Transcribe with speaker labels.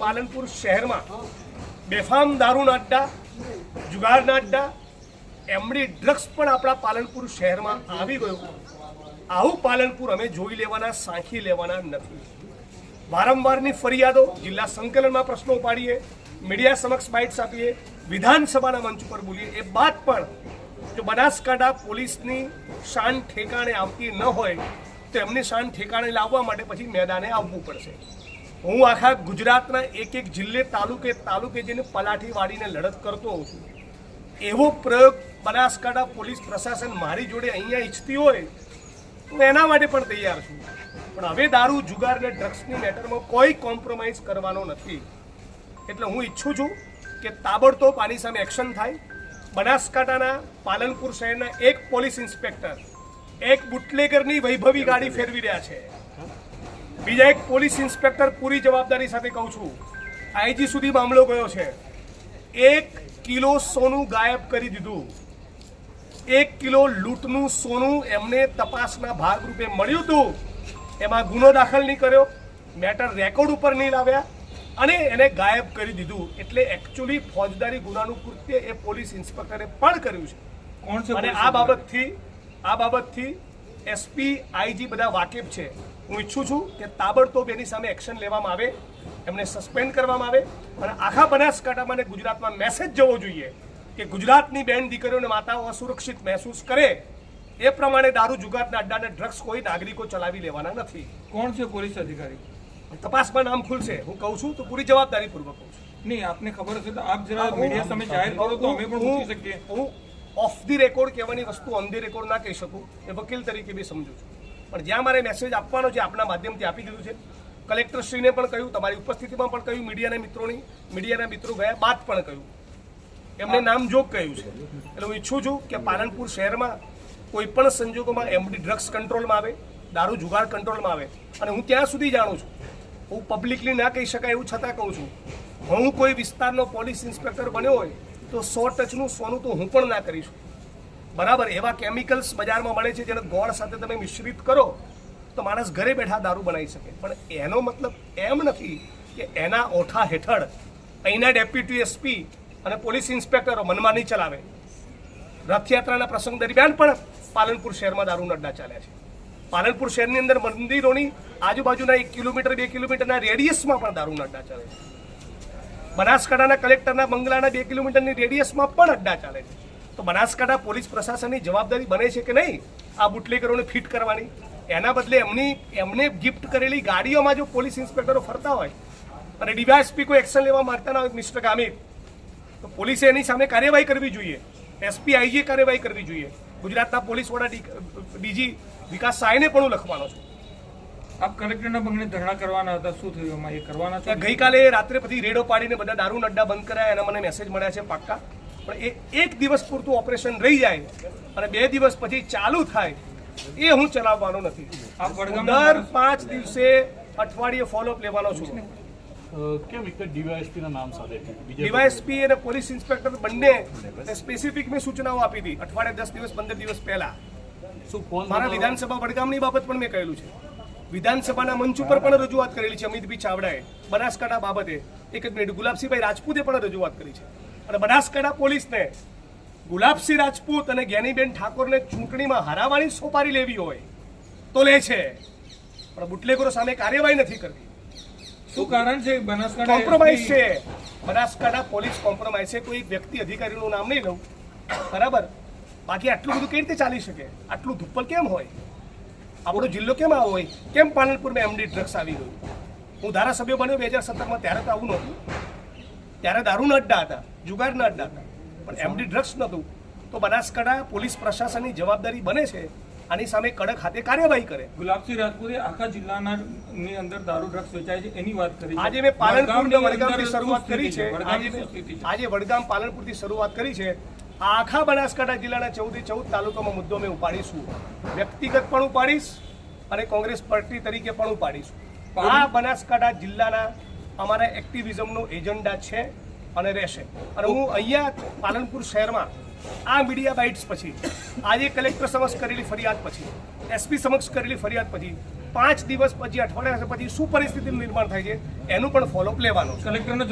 Speaker 1: પાલનપુર શહેરમાં બેફામ દારૂના અડ્ડા, જુગારના અડ્ડા, એમડી ડ્રગ્સ પણ આપણા પાલનપુર શહેરમાં આવી ગયું. આવું પાલનપુર અમે જોઈ લેવાના, સાંખી લેવાના નથી. વારંવારની ફરિયાદો જિલ્લા સંકલનમાં પ્રશ્નો ઉપાડીએ, મીડિયા સમક્ષ બાઇટ્સ આપીએ, વિધાનસભાના મંચ ઉપર બોલીએ. એ બાદ પણ જો બનાસકાંઠા પોલીસની શાન ઠેકાણે આવતી ન હોય, તો એમની શાન ઠેકાણે લાવવા માટે પછી મેદાને આવવું પડશે. હું આખા ગુજરાતના એક એક જિલ્લે, તાલુકે તાલુકે જઈને પલાઠી વાળીને લડત કરતો હોઉં છું. એવો પ્રયોગ બનાસકાંઠા પોલીસ પ્રશાસન મારી જોડે અહીંયા ઈચ્છતી હોય, હું એના માટે પણ તૈયાર છું. પણ હવે દારૂ, જુગાર અને ડ્રગ્સની મેટરમાં કોઈ કોમ્પ્રોમાઇઝ કરવાનો નથી. એટલે હું ઈચ્છું છું કે તાબડતોબ આની સામે એક્શન થાય. બનાસકાંઠાના પાલનપુર શહેરના એક પોલીસ ઇન્સ્પેક્ટર એક બુટલેગરની વૈભવી ગાડી ફેરવી રહ્યા છે. બીજા એક પોલીસ ઇન્સ્પેક્ટર પૂરી જવાબદારી સાથે કહું છું આઈજી સુધી મામલો ગયો છે. એક કિલો સોનું ગાયબ કરી દીધું. એક કિલો લૂંટનું સોનું એમને તપાસના ભાગરૂપે મળ્યું હતું. એમાં ગુનો દાખલ નહીં કર્યો મેટર રેકોર્ડ ઉપર નહીં લાવ્યા અને એને ગાયબ કરી દીધું. એટલે એકચ્યુઅલી ફોજદારી ગુનાનું કૃત્ય એ પોલીસ ઇન્સ્પેક્ટરે પણ કર્યું છે. અને આ બાબતથી આ બાબતથી એસપી આઈજી બધા વાકેફ છે. હું ઈચ્છું છું કે તાબડતોબ એની સામે એક્શન લેવામાં આવે એમને સસ્પેન્ડ કરવામાં આવે અને આખા બનાસકાંઠામાં અને ગુજરાતમાં મેસેજ જવો જોઈએ કે ગુજરાતની બેન દીકરીઓને માતાઓ અસુરક્ષિત મહેસૂસ કરે. એ પ્રમાણે દારૂ જુગારના અડ્ડાને ડ્રગ્સ કોઈ નાગરિકો ચલાવી લેવાના નથી.
Speaker 2: કોણ છે પોલીસ અધિકારી?
Speaker 1: તપાસમાં નામ ખુલશે. હું કહું છું તો પૂરી જવાબદારી પૂર્વક કહું છું.
Speaker 2: નહીં આપને ખબર હશે તો આપ જરા મીડિયા સામે જાહેર કરો તો અમે પણ પૂછી શકીએ.
Speaker 1: હું ઓફ ધી રેકોર્ડ કહેવાની વસ્તુ ઓન ધી રેકોર્ડ ના કહી શકું એ વકીલ તરીકે બી સમજુ છું. પણ જ્યાં મારે મેસેજ આપવાનો છે આપના માધ્યમથી આપી દીધું છે. કલેક્ટરશ્રીને પણ કહ્યું તમારી ઉપસ્થિતિમાં પણ કહ્યું મીડિયાના મિત્રોની મીડિયાના મિત્રો ગયા બાદ પણ કહ્યું. એમને નામજોગ કહ્યું છે. એટલે હું ઈચ્છું છું કે પાલનપુર શહેરમાં કોઈ પણ સંજોગોમાં એમડી ડ્રગ્સ કંટ્રોલમાં આવે દારૂ જુગાર કંટ્રોલમાં આવે અને હું ત્યાં સુધી જાણું છું. હું પબ્લિકલી ના કહી શકાય એવું છતાં કહું છું. હું કોઈ વિસ્તારનો પોલીસ ઇન્સ્પેક્ટર બન્યો હોય તો સો ટચનું સોનું તો હું પણ ના કરીશું. બરાબર, એવા કેમિકલ્સ બજારમાં મળે છે જેને ગોળ સાથે તમે મિશ્રિત કરો, તો માણસ ઘરે બેઠા દારૂ બનાવી શકે. પણ એનો મતલબ એમ નથી કે એના ઓઠા હેઠળ અહીંના ડેપ્યુટી એસપી અને પોલીસ ઇન્સ્પેક્ટરો મનમાની ચલાવે. રથયાત્રાના પ્રસંગ દરમિયાન પણ પાલનપુર શહેરમાં દારૂ નડ્ડા ચાલ્યા છે. પાલનપુર શહેરની અંદર મંદિરોની આજુબાજુના એક કિલોમીટર, બે કિલોમીટરના રેડિયસમાં પણ દારૂ અડ્ડા ચાલે છે. બનાસકાંઠાના કલેક્ટરના બંગલાના બે કિલોમીટરની રેડિયસમાં પણ અડ્ડા ચાલે છે. તો બનાસકાંઠા પોલીસ પ્રશાસનની જવાબદારી બને છે કે નહીં? આ બુટલેગરોને ફિટ કરવાની. એના બદલે એમની, એમને ગિફ્ટ કરેલી ગાડીઓમાં જો પોલીસ ઇન્સ્પેક્ટરો ફરતા હોય અને ડીવાયએસપી કોઈ એક્શન લેવા માંગતા ના હોય મિસ્ટર ગામિત તો પોલીસે એની સામે કાર્યવાહી કરવી જોઈએ. એસપી આઈજીએ કાર્યવાહી કરવી જોઈએ. ગુજરાતના પોલીસ વડા ડીજી વિકાસ સાયને પણ હું લખવાનો છું.
Speaker 2: આપ કલેક્ટરના બંગલે ધરણા કરવાના હતા શું થયું એમાં? એ કરવાના છો
Speaker 1: ગઈકાલે રાત્રે પછી રેડો પાડીને બધા દારૂ અડ્ડા બંધ કરાયા એના મને મેસેજ મળ્યા છે પાક્કા. પણ એ એક દિવસ પૂરતું ઓપરેશન રહી જાય અને બે દિવસ પછી ચાલુ થાય એ હું ચલાવવાનો નથી. દર પાંચ દિવસે અઠવાડિયે ફોલોઅપ લેવાનો છું.
Speaker 3: કેમ એક ડીવાયએસપી ના નામ સાથે
Speaker 1: ડીવાયએસપી અને પોલીસ ઇન્સ્પેક્ટર બંને સ્પેસિફિક મેં સૂચનાઓ આપી હતી. અઠવાડિયે દસ દિવસ પંદર દિવસ પહેલા.
Speaker 3: શું
Speaker 1: મારા વિધાનસભા વડગામની બાબત પણ મેં કહેલું છે. વિધાનસભાના મંચ ઉપર પણ રજૂઆત કરેલી છે અમિતભાઈ ચાવડાએ બનાસકાંઠા બાબતે. એક જ મિનિટ ગુલાબસિંહભાઈ રાજપૂતે પણ રજૂઆત કરી છે. અને બનાસકાંઠા પોલીસને ગુલાબસિંહ રાજપૂત અને જ્ઞાનીબેન ઠાકોરને ચૂંટણીમાં હરાવવાની સોપારી લેવી હોય તો લે છે. પણ બુટલેગરો સામે કાર્યવાહી નથી કરતી
Speaker 2: શું કારણ છે? બનાસકાંઠા
Speaker 1: કોમ્પ્રોમાઇઝ છે. બનાસકાંઠા પોલીસ કોમ્પ્રોમાઇઝ છે. કોઈ વ્યક્તિ અધિકારીનું નામ નહીં લઉં. બરાબર? બાકી આટલું બધું કઈ રીતે ચાલી શકે? આટલું ધુપ્પલ કેમ હોય? આપણો જિલ્લો કેમ આવો હોય? કેમ પાલનપુરમાં એમડી ડ્રગ્સ આવી ગયું હું ધારાસભ્ય બન્યો બે હજાર સત્તરમાં ત્યારે તો આવું નહોતું. ત્યારે દારૂના અડ્ડા હતા જુગારના અડ્ડા હતા. પણ એમડી ડ્રગ્સ નહોતું. તો બનાસકાંઠા પોલીસ પ્રશાસનની જવાબદારી બને છે આની સામે કડક હાથે કાર્યવાહી કરે.
Speaker 2: ગુલાબસિંહ રાજપૂતે આખા જિલ્લાના ની અંદર દારૂ ડ્રગ્સ વેચાય છે એની વાત કરી
Speaker 1: આજે મેં પાલનપુર વડગામથી શરૂઆત કરી છે? આજે વડગામ પાલનપુરથી શરૂઆત કરી છે. આખા બનાસકાંઠા જિલ્લાના ચૌદે ચૌદ તાલુકામાં મુદ્દો મેં ઉપાડીશું. વ્યક્તિગત પણ ઉપાડીશ અને કોંગ્રેસ પાર્ટી તરીકે પણ ઉપાડીશું. આ બનાસકાંઠા જિલ્લાના અમારા એક્ટિવિઝમનો એજન્ડા છે અને રહેશે. અને હું અહીંયા પાલનપુર શહેરમાં આ મીડિયા બાઇટ્સ પછી આજે કલેક્ટર સમક્ષ કરેલી ફરિયાદ પછી એસપી સમક્ષ કરેલી ફરિયાદ પછી પાંચ દિવસ પછી અઠવાડિયા પછી શું પરિસ્થિતિનું નિર્માણ થાય છે એનું પણ ફોલોઅપ લેવાનું
Speaker 2: કલેક્ટરનો